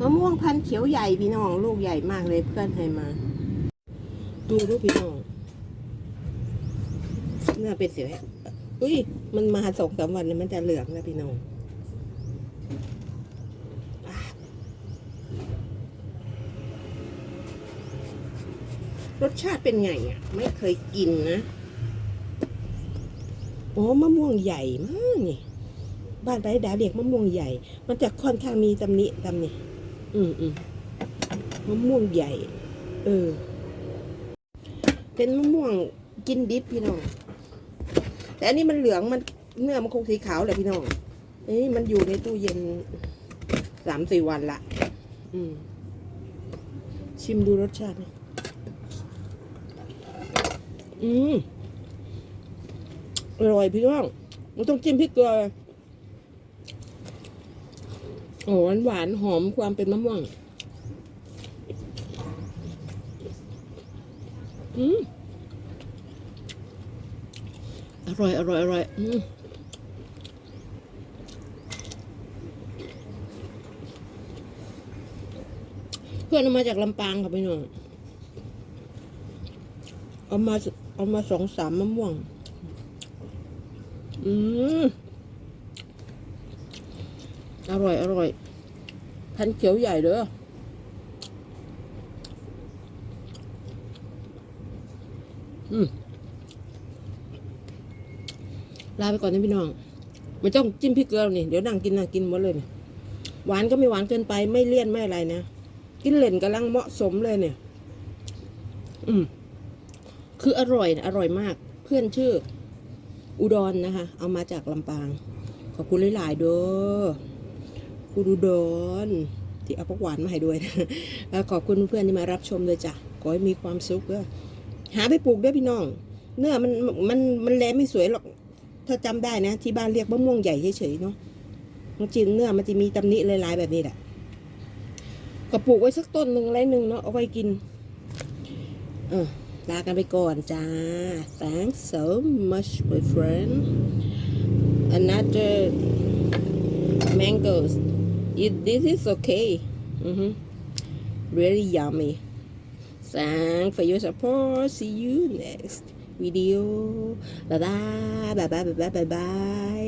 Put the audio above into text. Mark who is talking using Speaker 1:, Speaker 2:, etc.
Speaker 1: มะม่วงพันธุ์เขียวใหญ่พี่น้องลูกใหญ่มากเลยเพื่อนให้มา ดูดูพี่น้องเนื้อเป็นสีอะไรอุ้ย มันมาสองสามวันเลยมันจะเหลืองนะพี่น้องรสชาติเป็นไงอะ ไม่เคยกินนะโอ้มะม่วงใหญ่มากนี่ บ้านไรดาเรียกมะม่วงใหญ่ มันจะค่อนข้างมีตำหนิตำหนิ อืมอืมมะม่วงใหญ่ เออ เป็นมะม่วงกินดิบพี่น้อง แต่อันนี้มันเหลืองมันเนื้อมันคงสีขาวแหละพี่น้องอันนี้มันอยู่ในตู้เย็นสามสี่วันละ อืม ชิมดูรสชาตินะอืม อร่อยพี่น้อง มันต้องจิ้มพริกเกลือ โอ้หวานหวานหอมความเป็นมะม่วง อืมอร่อย อร่อย อร่อย อืมเพื่อนเอามาจากลำปางค่ะพี่น้อง เอามา เอามาสองสามมะม่วง อืม อร่อย อร่อย พันเขียวใหญ่เด้ออืมลาไปก่อนนะพี่น้อง ไม่ต้องจิ้มพริกเกลือหรอกนี่ เดี๋ยวนั่งกินนั่งกินหมดเลยเนี่ยหวานก็ไม่หวานเกินไปไม่เลี่ยนไม่อะไรนะ กินเล่นกำลังเหมาะสมเลยเนี่ย อืม คืออร่อยอร่อยมาก เพื่อนชื่อ อุดรนะคะ เอามาจากลำปาง ขอบคุณหลาย ๆ เด้อ คุณอุดรที่เอาผักหวานมาให้ด้วยขอบคุณเพื่อนที่มารับชมเลยจ้ะขอให้มีความสุขเด้อหาไปปลูกด้วยพี่น้อง เนื้อมันมันมันแลไม่สวยหรอกถ้าจำได้นะ ที่บ้านเรียกมะม่วงใหญ่เฉยๆเนาะจริงเนื้อมันจะมีตำหนิลายๆแบบนี้แหละก็ปลูกไว้สักต้นหนึ่งไรหนึ่งเนาะเอาไว้กิน เออลากันไปก่อนจ้า thanks so much my friend another mangoes It, this is okay. Mm -hmm. Really yummy. Thanks for your support. See you next video. Bye bye. Bye bye. Bye bye. Bye bye.